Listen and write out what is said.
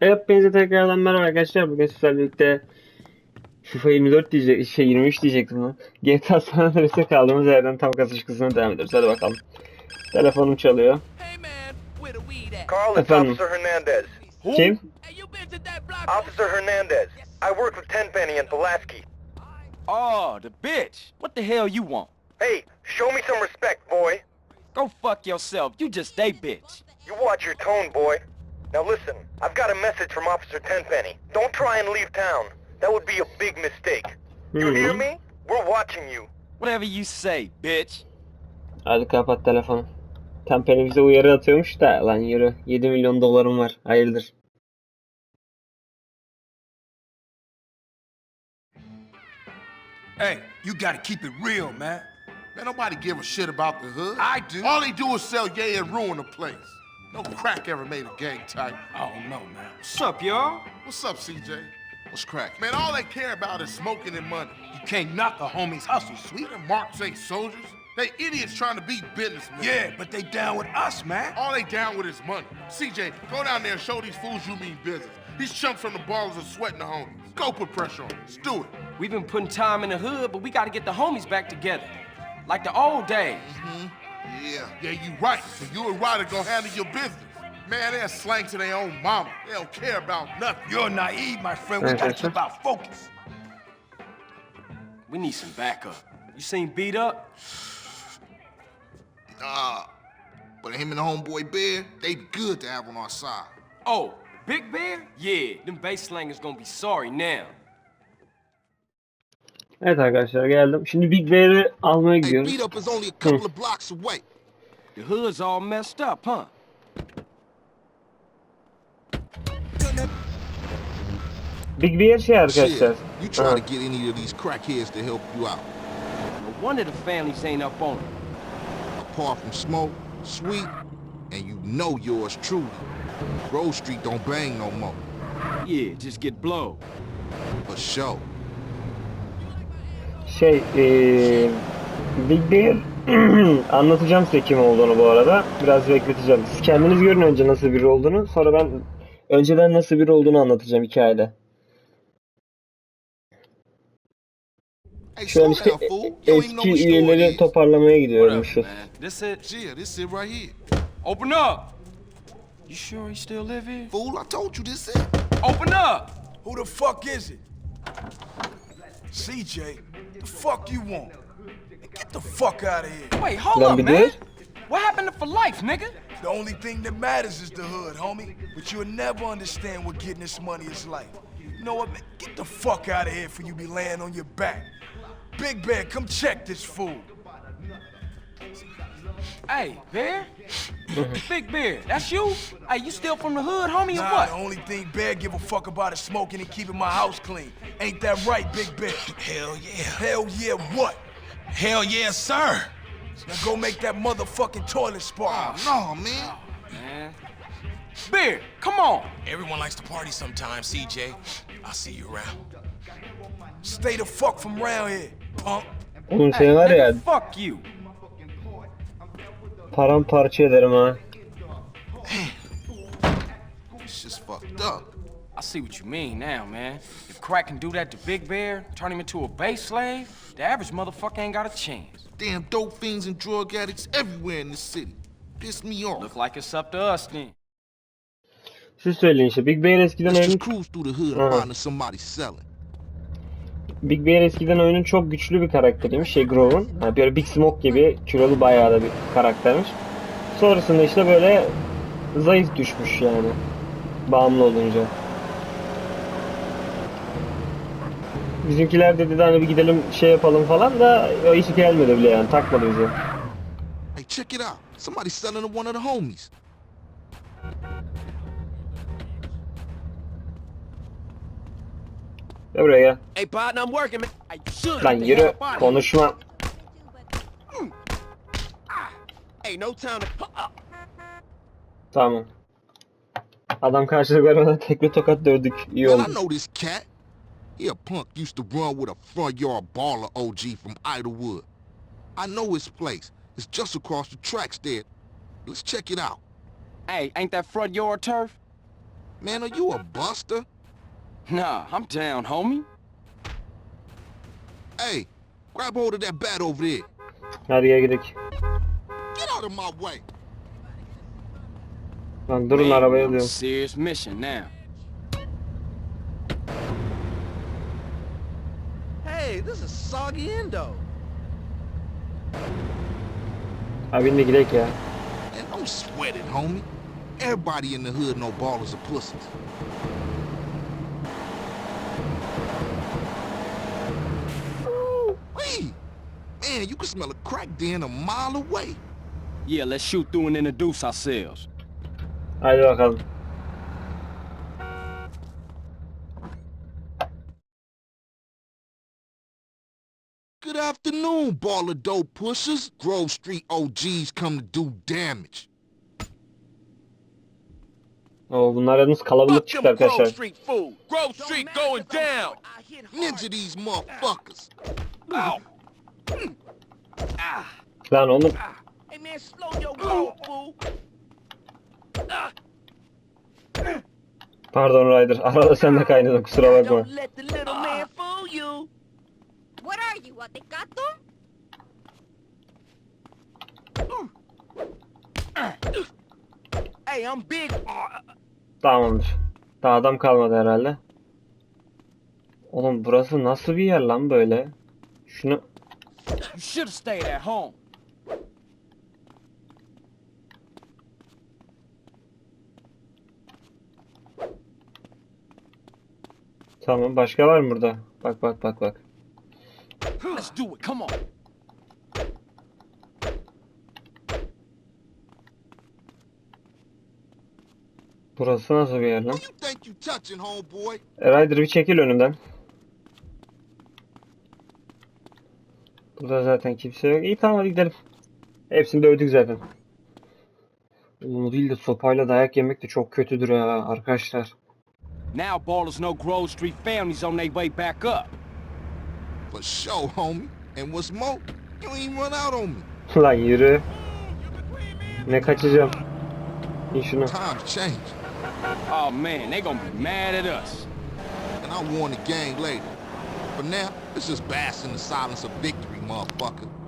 Evet hepinize tekrardan merhaba arkadaşlar. Bugün sizlerle birlikte FIFA 24 diyecek, şey 23 diyecektim lan. GTA San Andreas'te kaldığımız yerden tam kasış kısmına devam ediyoruz. Hadi bakalım. Telefonum çalıyor. Efendim? Officer Hernandez. Kim? Officer Hernandez. I work with Tenpenny and Pulaski. Oh, the bitch. What the hell you want? Hey, show me some respect, boy. Go fuck yourself. You just a bitch. You watch your tone, boy. Now listen, I've got a message from Officer Tenpenny. Don't try and leave town. That would be a big mistake. You Hı hear me? We're watching you. Whatever you say, bitch. Hadi kapat telefonu. Tempeni bize uyarı atıyormuş da lan yürü. 7 milyon dolarım var. Hayırdır. Hey, you gotta keep it real, man. Man, nobody give a shit about the hood. I do. All they do is sell yay and ruin the place. No crack ever made a gang type. I don't know, oh, man. What's up, y'all? What's up, CJ? What's crack? Man, all they care about is smoking and money. You can't knock a homie's hustle, sweet. Them marks ain't soldiers. They idiots trying to be businessmen. Yeah, but they down with us, man. All they down with is money. CJ, go down there and show these fools you mean business. These chumps from the ballers are sweating the homies. Go put pressure on them. Let's do it. We've been putting time in the hood, but we gotta get the homies back together. Like the old days. Mm-hmm. Yeah, yeah, you right. So you and Ryder gonna handle your business. Man, they're slang to their own mama. They don't care about nothing. You're naive, my friend. We gotta keep our focus. We need some backup. You seen beat up? Nah. But him and the homeboy Bear, they good to have on our side. Oh, Big Bear? Yeah, them bass slangers gonna be sorry now. Evet arkadaşlar geldim. Şimdi Big Bear'i almaya Hey, gidiyoruz. beat up is only a couple of blocks away. The hood's all messed up, huh? Big Bear şey arkadaşlar. Shit, you try Ha. to get any of these crackheads to help you out. No wonder the families ain't up on it. Apart from Smoke, Sweet, and you know yours truly. Grove Street don't bang no more. Yeah, just get blow. For sure. Şey, eee Big Bear anlatacağım size kim olduğunu bu arada. Biraz bekleteceğim. Siz kendiniz görün önce nasıl biri olduğunu. Sonra ben önceden nasıl biri olduğunu anlatacağım hikayede. Şu an işte even eski üyeleri toparlamaya gidiyormuşuz. Open up! You sure he still live here? Fool, I told you this it. Open up! Who the fuck is it? CJ, the fuck you want? Get the fuck out of here. Wait, hold Lan up, man. dur. What happened to for life, nigga? The only thing that matters is the hood, homie. But you'll never understand what getting this money is like. You know what, man? Get the fuck out of here for you be laying on your back. Big Bear, come check this fool. Hey, Bear? Mm-hmm. Big Bear, that's you? Hey, you still from the hood, homie, or what? the only thing Bear give a fuck about is smoking and keeping my house clean. Ain't that right, Big Bear? Hell yeah. Hell yeah, what? Hell yeah, sir. Now go make that motherfucking toilet spark. Oh, no, man. Man. Bear, come on. Everyone likes to party sometimes, CJ. I'll see you around. Stay the fuck from round here, punk. Oğlum seni var ya fuck you. Paramparça ederim ha. It's just fucked up. I see what you mean now, man. If Crack can do that to Big Bear, turn him into a base slave, the average motherfucker ain't got a chance. Damn dope fiends and drug addicts everywhere in this city. Piss me off. Look like it's up to us then. Siz söyleyin işte. Big Bear eskiden Let's oyunun just cruise through the hood and find somebody selling. Big Bear eskiden oyunun çok güçlü bir karakteriymiş. Şey Grove'un. Yani böyle Big Smoke gibi kilolu bayağı da bir karaktermiş. Sonrasında işte böyle zayıf düşmüş yani. Bağımlı olunca. Bizimkiler de dedi hani bir gidelim şey yapalım falan da o hiç gelmedi bile yani takmadı bizi. Hey, check it out. Somebody's selling one of the homies. Gel buraya gel. Hey, partner, I'm working, man. I should. Lan yürü konuşma. Hey, no time to. Tamam. Adam karşılık vermeden tekme tokat dövdük. İyi Man, I know this cat. He a punk used to run with a front yard baller OG from Idlewood. I know his place. It's just across the tracks there. Let's check it out. Hey, ain't that front yard turf? Man, are you a buster? Nah, I'm down, homie. Hey, grab hold of that bat over there. Hadi gel gidelim. Get out of my way. Lan durun Man, arabaya diyorum. Serious mission now. Hey, this is Soggy Endo. Abi bindi gidelim ya. And don't sweat it, homie. Everybody in the hood know ballers are pussies. Man, you can smell a crack den a mile away. Yeah, let's shoot through and introduce ourselves. Hadi bakalım. Good afternoon, ball of dope pushers. Grove Street OGs come to do damage. Oo, bunlar yalnız kalabalık Fuck çıktı them Grove arkadaşlar. Street fools. Grove Street going down. I hit hard. Ninja these motherfuckers. Mm. Lan fool. pardon Ryder. Arada sen de kaynadın kusura bakma. Tamamdır. Daha adam kalmadı herhalde. Oğlum burası nasıl bir yer lan böyle? Şunu You should have stayed at home. tamam başka var mı burada? Bak bak bak bak. Let's do it, come on. Burası nasıl bir yer lan? Homeboy? E, bir çekil önümden. Burada zaten kimse yok. İyi tamam hadi gidelim. Hepsini dövdük zaten. O değil de sopayla dayak yemek de çok kötüdür ha arkadaşlar. Now ballers know Grove Street families on their way back up. For sure, homie. And what's more, you ain't run out on me. Lan yürü. Ne kaçacağım? İyi şunu. Times change, Oh man, they gonna be mad at us. and I'll warn the gang later. For now, let's just bask in the silence of victory, motherfucker.